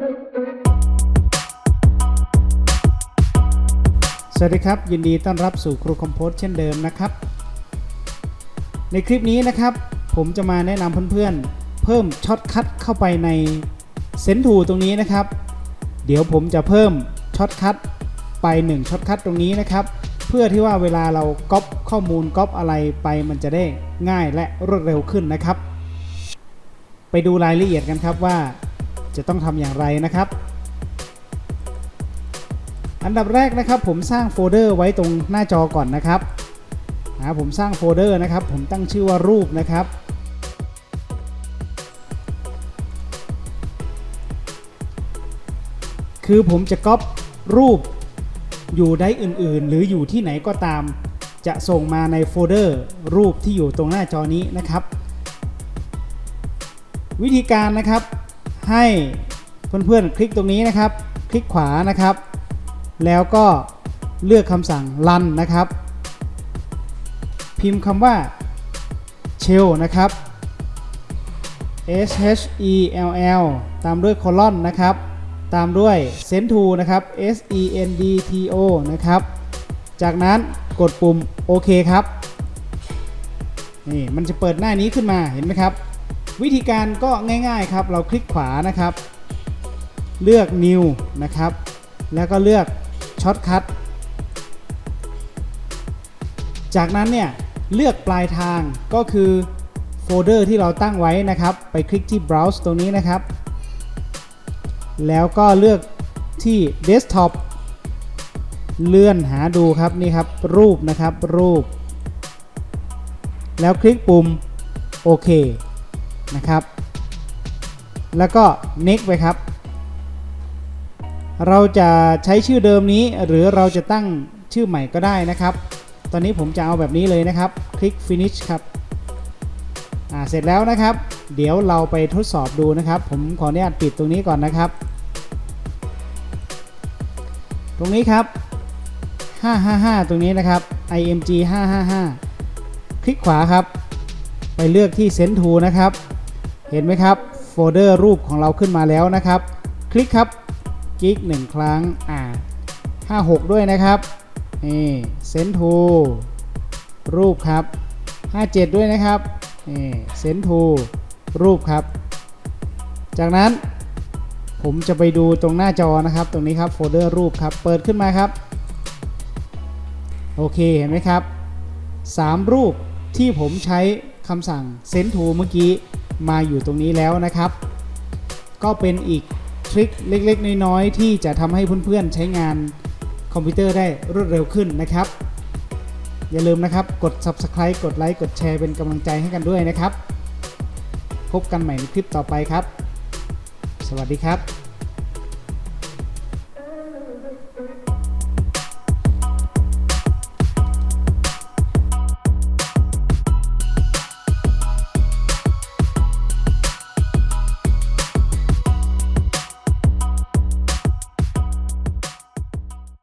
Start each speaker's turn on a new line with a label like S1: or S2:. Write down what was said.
S1: สวัสดีครับ ยินดีต้อนรับสู่ครูคอมโพสเช่นเดิมนะครับ ในคลิปนี้นะครับ ผมจะมาแนะนำเพื่อนๆ เพิ่มช็อตคัทเข้าไปในเซนทูตรงนี้นะครับ เดี๋ยวผมจะเพิ่มช็อตคัทไป1ช็อตคัทตรงนี้นะครับ เพื่อที่ว่าเวลาเราก๊อปข้อมูลก๊อปอะไรไปมันจะได้ง่ายและรวดเร็วขึ้นนะครับ ไปดูรายละเอียดกันครับว่า จะต้องทำอย่างไรนะครับ อันดับแรกนะครับ ผมสร้างโฟลเดอร์ไว้ตรงหน้าจอก่อนนะครับผมสร้างโฟลเดอร์นะครับ ผมตั้งชื่อว่ารูปนะครับคือผมจะก๊อปรูปอยู่ได้อื่นๆ หรืออยู่ที่ไหนก็ตาม จะส่งมาในโฟลเดอร์รูปที่อยู่ตรงหน้าจอนี้นะครับ วิธีการนะครับ ให้เพื่อนๆคลิกตรงนี้นะครับ คลิกขวานะครับ แล้วก็เลือกคำสั่ง run นะครับ พิมพ์คำว่า shell นะครับ s h e l l ตามด้วย colon นะครับ ตามด้วย send to นะครับ s e n d t o นะครับ จากนั้นกดปุ่มโอเคครับ นี่มันจะเปิดหน้านี้ขึ้นมาเห็นไหมครับ วิธีการก็ง่ายๆครับ เราคลิกขวานะครับ เลือก new นะครับ แล้วก็เลือกช็อตคัทจากนั้นเนี่ยเลือกปลายทางก็คือโฟลเดอร์ที่เราตั้งไว้นะครับ ไปคลิกที่ browse ตรงนี้นะครับ แล้วก็เลือกที่ desktop เลื่อนหาดูครับนี่ครับรูปนะครับรูป แล้วคลิกปุ่มโอเค นะครับ แล้วก็ next ไปครับ เราจะใช้ชื่อเดิมนี้หรือเราจะตั้งชื่อใหม่ก็ได้นะครับ ตอนนี้ผมจะเอาแบบนี้เลยนะครับ คลิก finish ครับอ่าเสร็จแล้วนะครับ เดี๋ยวเราไปทดสอบดูนะครับ ผมขออนุญาตปิดตรงนี้ก่อนนะครับ ตรงนี้ครับ 555 ตรงนี้นะครับ img 555 คลิกขวาครับ ไปเลือกที่ send to นะครับ เห็นไหมครับโฟลเดอร์รูปของเราขึ้นมาแล้วนะครับ คลิกครับกิ๊กหนึ่งครั้งอ่าห้าหกด้วยนะครับนี่เซนทูรูปครับ 57 ด้วยนะครับนี่เซนทูรูปครับ จากนั้นผมจะไปดูตรงหน้าจอนะครับ ตรงนี้ครับโฟลเดอร์รูปครับ เปิดขึ้นมาครับ โอเคเห็นไหมครับ 3 รูปที่ผมใช้คำสั่งเซนทูเมื่อกี้ มาอยู่ตรงนี้แล้วนะครับ ก็เป็นอีกทริคเล็กๆ น้อยๆ ที่จะทำให้เพื่อนๆ ใช้งานคอมพิวเตอร์ได้รวดเร็วขึ้นนะครับ อย่าลืมนะครับ กด Subscribe กดไลค์ กดแชร์เป็นกำลังใจให้กันด้วยนะครับ พบกันใหม่ในคลิปต่อไปครับ สวัสดีครับ